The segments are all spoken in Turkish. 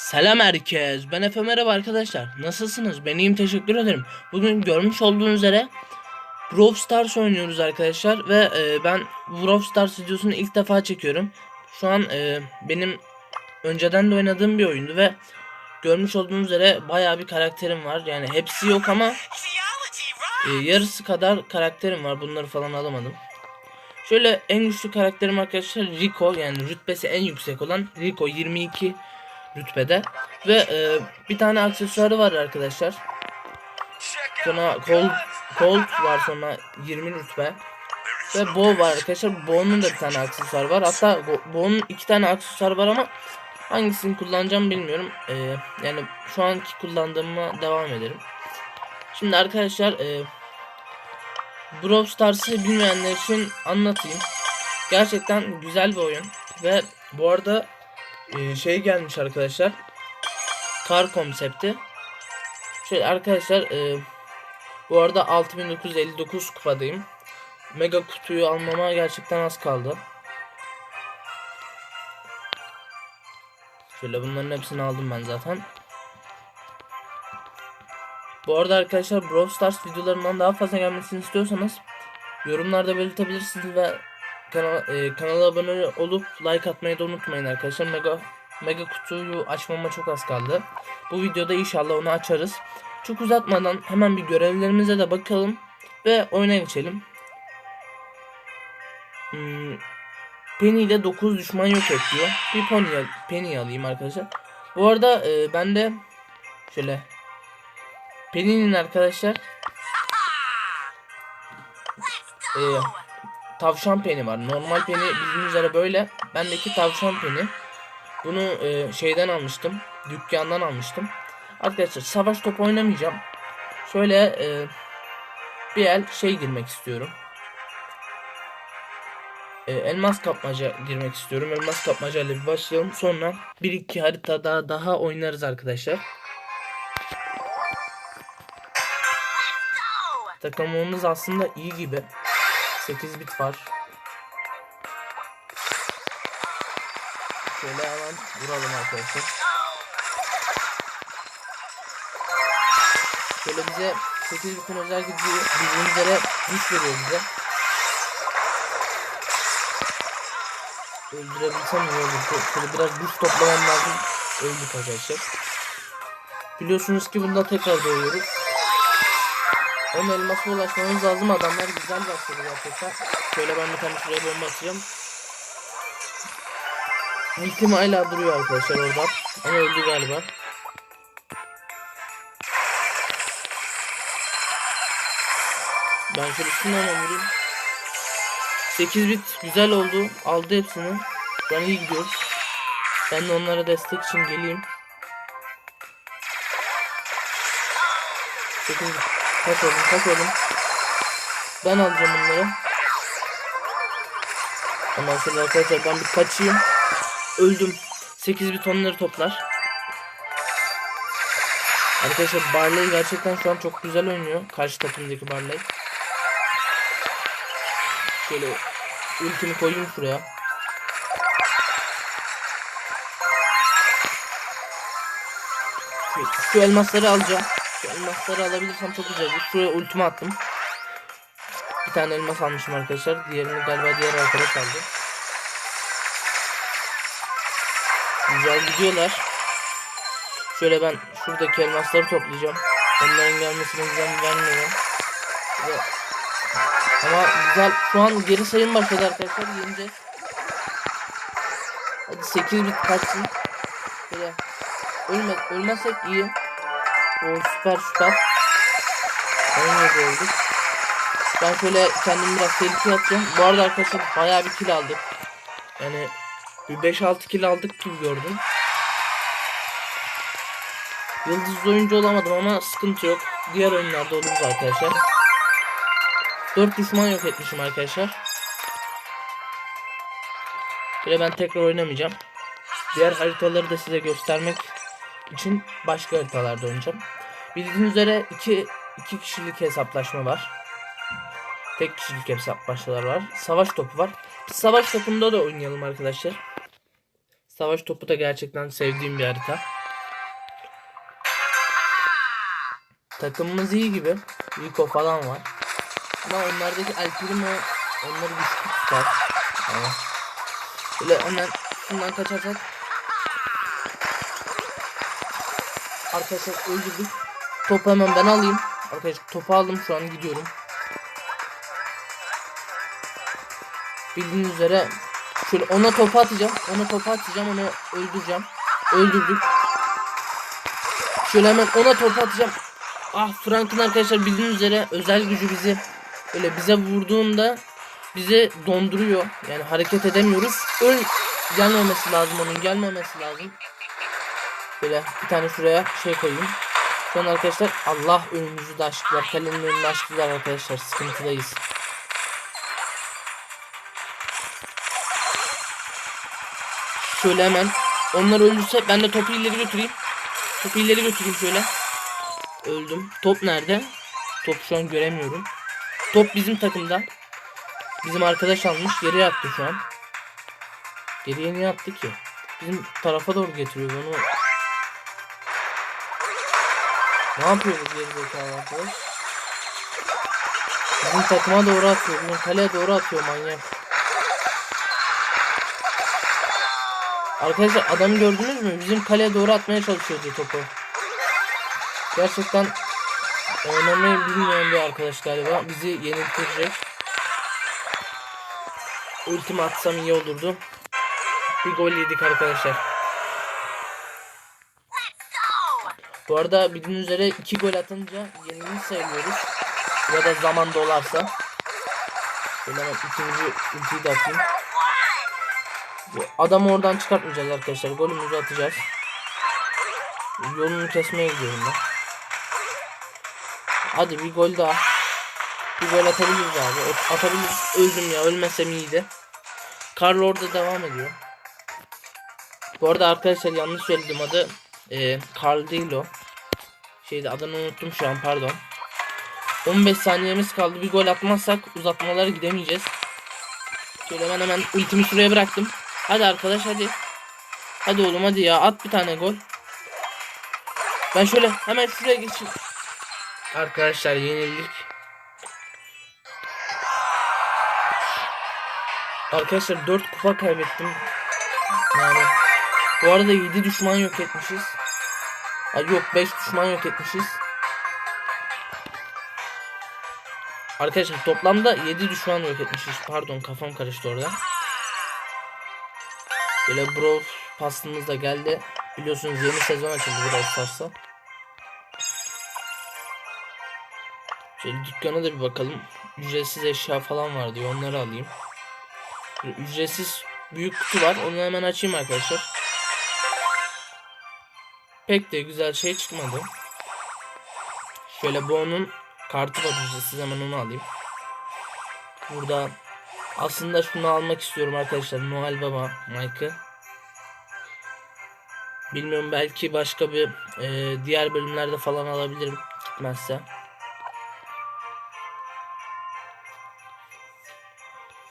Selam herkes. Ben Efe merhaba arkadaşlar. Nasılsınız? Ben iyiyim teşekkür ederim. Bugün görmüş olduğunuz üzere Brawl Stars oynuyoruz arkadaşlar ve e, ben Brawl Stars videosunu ilk defa çekiyorum. Şu an e, benim önceden de oynadığım bir oyundu ve görmüş olduğunuz üzere bayağı bir karakterim var. Yani hepsi yok ama e, yarısı kadar karakterim var. Bunları falan alamadım. Şöyle en güçlü karakterim arkadaşlar Rico yani rütbesi en yüksek olan Rico 22 rütbede ve e, bir tane aksesuarı var arkadaşlar. Sonra Colt, Colt var sonra 20 rütbe. Ve Bo var arkadaşlar. Bo'nun da bir tane aksesuar var. Hatta Bo'nun iki tane aksesuar var ama hangisini kullanacağım bilmiyorum. E, yani şu anki kullandığıma devam ederim. Şimdi arkadaşlar e, Brawl Stars'ı bilmeyenler için anlatayım. Gerçekten güzel bir oyun ve bu arada e, şey gelmiş arkadaşlar. Kar konsepti. Şöyle arkadaşlar e, bu arada 6959 kupadayım. Mega kutuyu almama gerçekten az kaldı. Şöyle bunların hepsini aldım ben zaten. Bu arada arkadaşlar Brawl Stars videolarından daha fazla gelmesini istiyorsanız yorumlarda belirtebilirsiniz ve kanala, e, kanala abone olup like atmayı da unutmayın arkadaşlar. Mega Mega kutuyu açmama çok az kaldı. Bu videoda inşallah onu açarız. Çok uzatmadan hemen bir görevlerimize de bakalım ve oyuna geçelim. Hmm, Penny ile 9 düşman yok et. Bir Penny, Penny alayım arkadaşlar. Bu arada e, ben de şöyle Penny'nin arkadaşlar e, tavşan peni var. Normal peni bildiğiniz üzere böyle. Bendeki tavşan peni. Bunu e, şeyden almıştım. Dükkandan almıştım. Arkadaşlar savaş topu oynamayacağım. Şöyle e, bir el şey girmek istiyorum. E, elmas kapmaca girmek istiyorum. Elmas kapmaca ile bir başlayalım. Sonra bir iki harita daha, daha oynarız arkadaşlar. Takımımız aslında iyi gibi. 8 bit var. Şöyle hemen vuralım arkadaşlar. Şöyle bize 8 bitin özel gücü bildiğiniz üzere güç veriyor bize. Öldürebilsem iyi olur. Şöyle biraz güç toplamam lazım. Öldük arkadaşlar. Biliyorsunuz ki bunda tekrar doğuyoruz. Onun elmasına ulaşmamız lazım. Adamlar güzel başladı gerçekten. Şöyle ben bir tane şuraya bomba atacağım. Ultim hala duruyor arkadaşlar orada. Ama öldü galiba. Ben şunu hemen vurayım. 8 bit güzel oldu. Aldı hepsini. An iyi gidiyoruz. Ben de onlara destek için geleyim. 8 bit. Kaç oğlum kaç oğlum. Ben alacağım bunları. Ondan sonra arkadaşlar ben bir kaçayım. Öldüm. 8 bit onları toplar. Arkadaşlar Barley gerçekten şu an çok güzel oynuyor. Karşı takımdaki Barley. Şöyle ultimi koyayım şuraya. Şu, şu elmasları alacağım. Elmasları alabilirsem çok güzel olur. Şuraya ultimi attım. Bir tane elmas almışım arkadaşlar. Diğerini galiba diğer arkadaş aldı. Güzel gidiyorlar. Şöyle ben şuradaki elmasları toplayacağım. Onların gelmesine izin vermiyorum. Ve... Ama güzel. Şu an geri sayım başladı arkadaşlar. Yeneceğiz. Hadi 8 bit kaçsın. Şöyle. Ölme, ölmezsek iyi. O süper süper. Oynuyoruz olduk. Ben şöyle kendimi biraz tehlikeye atacağım. Bu arada arkadaşlar bayağı bir kill aldık. Yani bir 5-6 kill aldık gibi gördüm. Yıldız oyuncu olamadım ama sıkıntı yok. Diğer oyunlarda oluruz arkadaşlar. 4 düşman yok etmişim arkadaşlar. Böyle ben tekrar oynamayacağım. Diğer haritaları da size göstermek için başka haritalarda oynayacağım. Bildiğiniz üzere iki, iki kişilik hesaplaşma var. Tek kişilik hesaplaşmalar var. Savaş topu var. Biz savaş topunda da oynayalım arkadaşlar. Savaş topu da gerçekten sevdiğim bir harita. Takımımız iyi gibi. Rico falan var. Ama onlardaki El Primo onları güçlü tutar. Yani böyle hemen bundan kaçarsak Arkadaşlar öldürdük. Topu hemen ben alayım. Arkadaşlar topu aldım şu an gidiyorum. Bildiğiniz üzere şöyle ona topu atacağım. Ona topu atacağım onu öldüreceğim. Öldürdük. Şöyle hemen ona topu atacağım. Ah Frank'ın arkadaşlar bildiğiniz üzere özel gücü bizi öyle bize vurduğunda bizi donduruyor. Yani hareket edemiyoruz. Öl gelmemesi lazım onun gelmemesi lazım. Böyle bir tane şuraya şey koyayım. Şu an arkadaşlar Allah önümüzü de açtılar. Kalenin önünü açtılar arkadaşlar. Sıkıntıdayız. Şöyle hemen onlar öldürse ben de topu ileri götüreyim. Topu ileri götüreyim şöyle. Öldüm. Top nerede? Top şu an göremiyorum. Top bizim takımda. Bizim arkadaş almış. Geriye attı şu an. Geriye niye attı ki? Bizim tarafa doğru getiriyor onu. Ne yapıyor bu geri zekalı arkadaş? Bizim takıma doğru atıyor. Bizim kaleye doğru atıyor manyak. Arkadaşlar adamı gördünüz mü? Bizim kaleye doğru atmaya çalışıyordu topu. Gerçekten oynamayı bilmeyen bir arkadaş galiba. Bizi yeniltirecek. Ultimi atsam iyi olurdu. Bir gol yedik arkadaşlar. Bu arada bildiğiniz üzere iki gol atınca yenilmiş sayılıyoruz. Ya da zaman dolarsa. Şöyle hemen ikinci ultiyi de atayım. Adamı oradan çıkartmayacağız arkadaşlar. Golümüzü atacağız. Yolunu kesmeye gidiyorum ben. Hadi bir gol daha. Bir gol atabiliriz abi. At- Atabiliriz. Öldüm ya. Ölmesem iyiydi. Carlo orada devam ediyor. Bu arada arkadaşlar yanlış söyledim adı. Ee, Carl değil o. Şeydi adını unuttum şu an pardon. 15 saniyemiz kaldı. Bir gol atmazsak uzatmalara gidemeyeceğiz. Şöyle hemen hemen ultimi şuraya bıraktım. Hadi arkadaş hadi. Hadi oğlum hadi ya at bir tane gol. Ben şöyle hemen şuraya geçeyim. Arkadaşlar yenildik. Arkadaşlar 4 kupa kaybettim. Yani bu arada 7 düşman yok etmişiz. Ay yok 5 düşman yok etmişiz. Arkadaşlar toplamda 7 düşman yok etmişiz. Pardon kafam karıştı orada. Böyle Brawl Pass'ımız da geldi. Biliyorsunuz yeni sezon açıldı Brawl Pass'ta. Şöyle dükkana da bir bakalım. Ücretsiz eşya falan var diyor. Onları alayım. Ücretsiz büyük kutu var. Onu hemen açayım arkadaşlar. Pek de güzel şey çıkmadı. Şöyle onun kartı var ücretsiz hemen onu alayım. Burada aslında şunu almak istiyorum arkadaşlar. Noel Baba Mike'ı. Bilmiyorum belki başka bir e, diğer bölümlerde falan alabilirim gitmezse.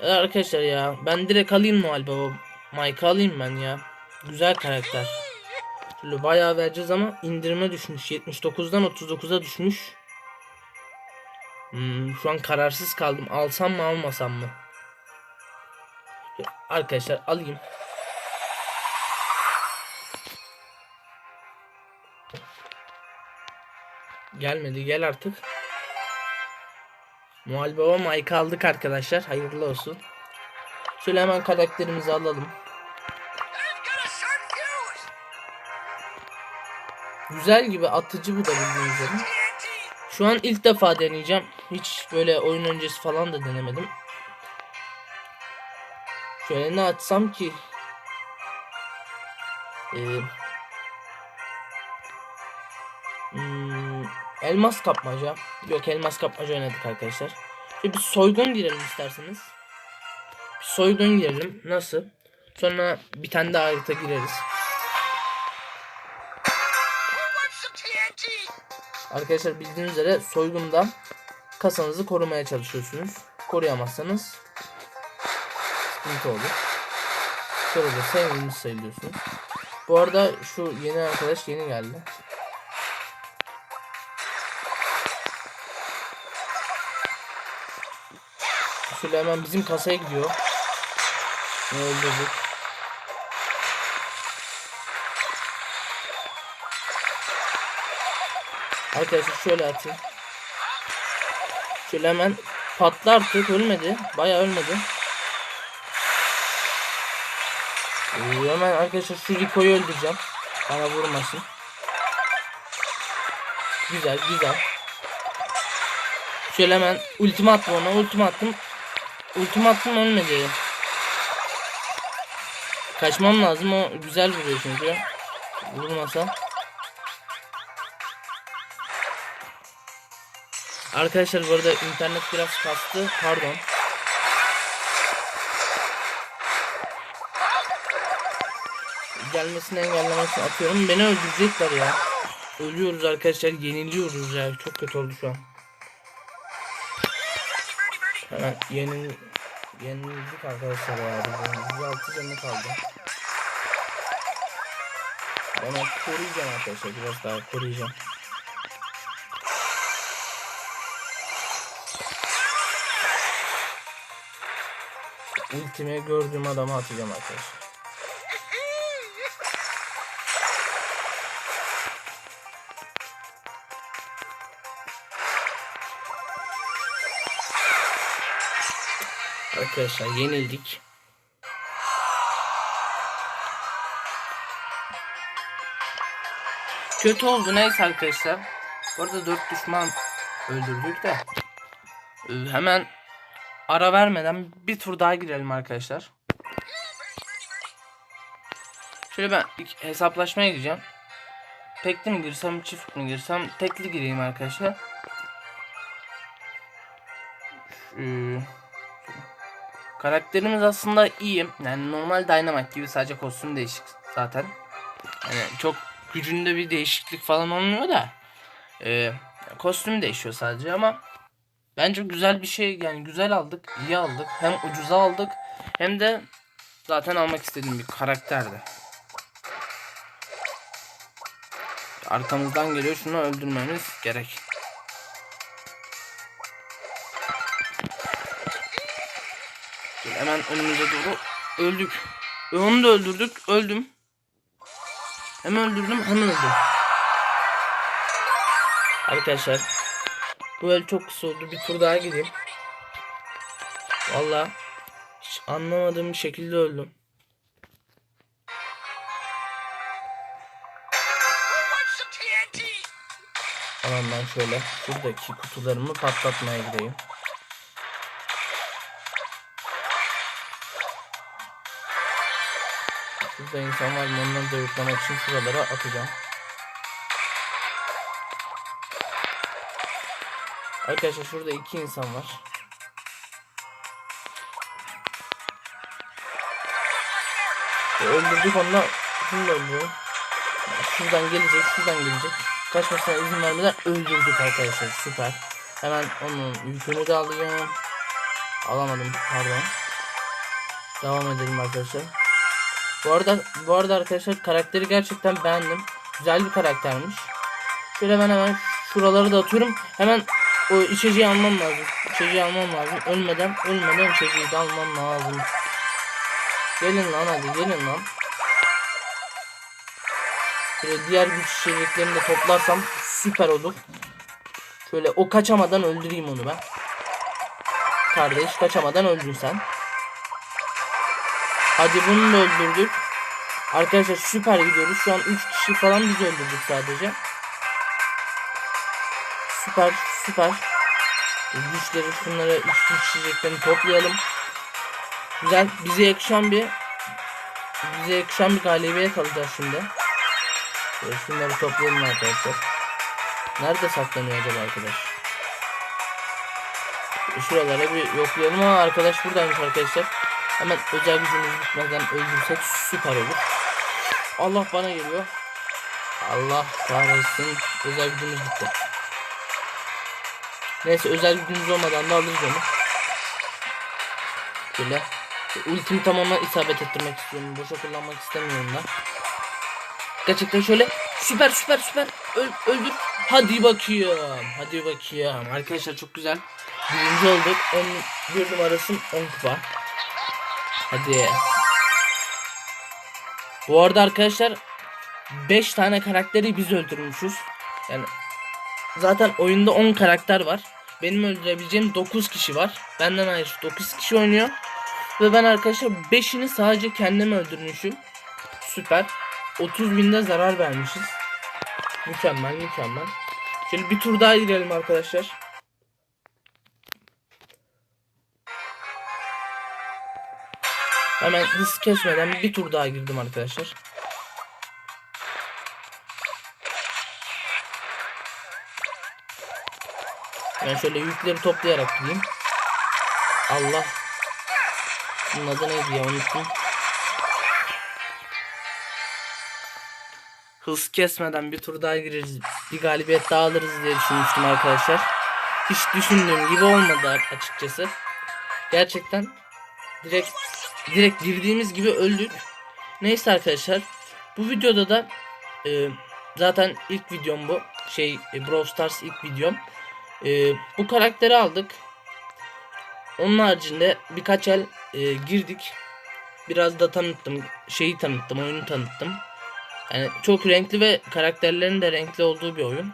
Evet arkadaşlar ya ben direkt alayım Noel Baba Mike'ı alayım ben ya. Güzel karakter. Şöyle bayağı vereceğiz ama indirime düşmüş. 79'dan 39'a düşmüş. Hmm, şu an kararsız kaldım. Alsam mı almasam mı? Arkadaşlar alayım. Gelmedi gel artık. Noel Baba Mike aldık arkadaşlar. Hayırlı olsun. Şöyle hemen karakterimizi alalım. Güzel gibi atıcı bu da bildiğiniz. Şu an ilk defa deneyeceğim. Hiç böyle oyun öncesi falan da denemedim. Şöyle ne açsam ki? Ee, hmm, elmas kapmaca. Yok elmas kapmaca oynadık arkadaşlar. Şöyle bir soygun girelim isterseniz. Bir soygun girelim. Nasıl? Sonra bir tane daha harita gireriz. Arkadaşlar bildiğiniz üzere soygunda kasanızı korumaya çalışıyorsunuz. Koruyamazsanız sıkıntı olur. Şöyle sevinmiş sayılıyorsunuz. Bu arada şu yeni arkadaş yeni geldi. Şöyle hemen bizim kasaya gidiyor. Ne öldürdük. Arkadaşlar şöyle atayım. Şöyle hemen patla artık ölmedi. Bayağı ölmedi. Ee, hemen arkadaşlar şu Rico'yu öldüreceğim. Bana vurmasın. Güzel güzel. Şöyle hemen ultimi attım ona ultimi attım. Ultimi attım ölmedi. Kaçmam lazım o güzel vuruyor çünkü. Vurmasa. Arkadaşlar bu arada internet biraz kastı. Pardon. Gelmesini engellemek için atıyorum. Beni öldürecekler ya. Ölüyoruz arkadaşlar. Yeniliyoruz ya. Çok kötü oldu şu an. Hemen yenil yenildik arkadaşlar ya. Bizim 106 canı kaldı. Onu koruyacağım arkadaşlar. Biraz daha koruyacağım. Ultime gördüğüm adamı atacağım arkadaşlar. Arkadaşlar yenildik. Kötü oldu neyse arkadaşlar. Bu arada 4 düşman öldürdük de. Ee, Hemen ara vermeden bir tur daha girelim arkadaşlar. Şöyle ben hesaplaşmaya gireceğim. Tekli mi girsem çift mi girsem tekli gireyim arkadaşlar. Ee, karakterimiz aslında iyi. Yani normal Dynamite gibi sadece kostüm değişik zaten. Yani çok gücünde bir değişiklik falan olmuyor da. Ee, kostüm değişiyor sadece ama bence güzel bir şey yani güzel aldık, iyi aldık. Hem ucuza aldık hem de zaten almak istediğim bir karakterdi. Arkamızdan geliyor. Şunu öldürmemiz gerek. Şöyle hemen önümüze doğru öldük. E, Onu da öldürdük. Öldüm. Hem öldürdüm hem öldüm. Arkadaşlar bu el çok kısa oldu. Bir tur daha gideyim. Valla hiç anlamadığım bir şekilde öldüm. Tamam ben şöyle buradaki kutularımı patlatmaya gideyim. Şurada insan var mı onları da yıklamak için şuralara atacağım. Arkadaşlar şurada iki insan var. E, Öldürdük onunla şunu da öldürelim. Şuradan gelecek, şuradan gelecek. Kaçmasına izin vermeden öldürdük arkadaşlar. Süper. Hemen onun yükünü de alıyorum. Alamadım pardon. Devam edelim arkadaşlar. Bu arada bu arada arkadaşlar karakteri gerçekten beğendim. Güzel bir karaktermiş. Şöyle ben hemen şuraları da atıyorum. Hemen o içeceği almam lazım. İçeceği almam lazım. Ölmeden ölmeden içeceği de almam lazım. Gelin lan hadi gelin lan. Şöyle diğer güç içeceklerini de toplarsam süper olur. Şöyle o kaçamadan öldüreyim onu ben. Kardeş kaçamadan öldün sen. Hadi bunu da öldürdük. Arkadaşlar süper gidiyoruz. Şu an 3 kişi falan biz öldürdük sadece. Süper süper. Güçleri şunları üst içeceklerini toplayalım. Güzel. Bize yakışan bir bize yakışan bir galibiyet alacağız şimdi. Şöyle şunları toplayalım arkadaşlar. Nerede saklanıyor acaba arkadaş? Şuralara bir yoklayalım ama arkadaş buradaymış arkadaşlar. Hemen özel gücümüz bitmeden öldürsek süper olur. Allah bana geliyor. Allah kahretsin. Özel gücümüz bitti. Neyse özel gücümüz olmadan da alırız onu. Şöyle. Ultimi tamamen isabet ettirmek istiyorum. Boşa kullanmak istemiyorum da. Gerçekten şöyle süper süper süper Öl, öldür. Hadi bakayım. Hadi bakayım. Arkadaşlar çok güzel. Birinci olduk. 11 numarasın 10 kupa. Hadi. Bu arada arkadaşlar 5 tane karakteri biz öldürmüşüz. Yani zaten oyunda 10 karakter var. Benim öldürebileceğim 9 kişi var. Benden ayrı 9 kişi oynuyor. Ve ben arkadaşlar 5'ini sadece kendim öldürmüşüm. Süper. 30 binde zarar vermişiz. Mükemmel mükemmel. Şöyle bir tur daha girelim arkadaşlar. Hemen hız kesmeden bir tur daha girdim arkadaşlar. Ben şöyle yükleri toplayarak gideyim. Allah. Bunun adı neydi ya unuttum. Hız kesmeden bir tur daha gireriz. Bir galibiyet daha alırız diye düşünmüştüm arkadaşlar. Hiç düşündüğüm gibi olmadı açıkçası. Gerçekten direkt direkt girdiğimiz gibi öldük. Neyse arkadaşlar. Bu videoda da e, zaten ilk videom bu. Şey e, Brawl Stars ilk videom. E, bu karakteri aldık. Onun haricinde birkaç el e, girdik. Biraz da tanıttım. Şeyi tanıttım. Oyunu tanıttım. Yani çok renkli ve karakterlerin de renkli olduğu bir oyun.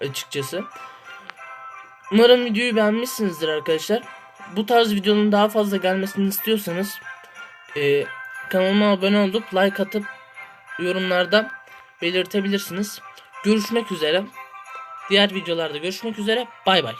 Açıkçası. Umarım videoyu beğenmişsinizdir arkadaşlar. Bu tarz videonun daha fazla gelmesini istiyorsanız e, kanalıma abone olup like atıp yorumlarda belirtebilirsiniz. Görüşmek üzere. Diğer videolarda görüşmek üzere. Bay bay.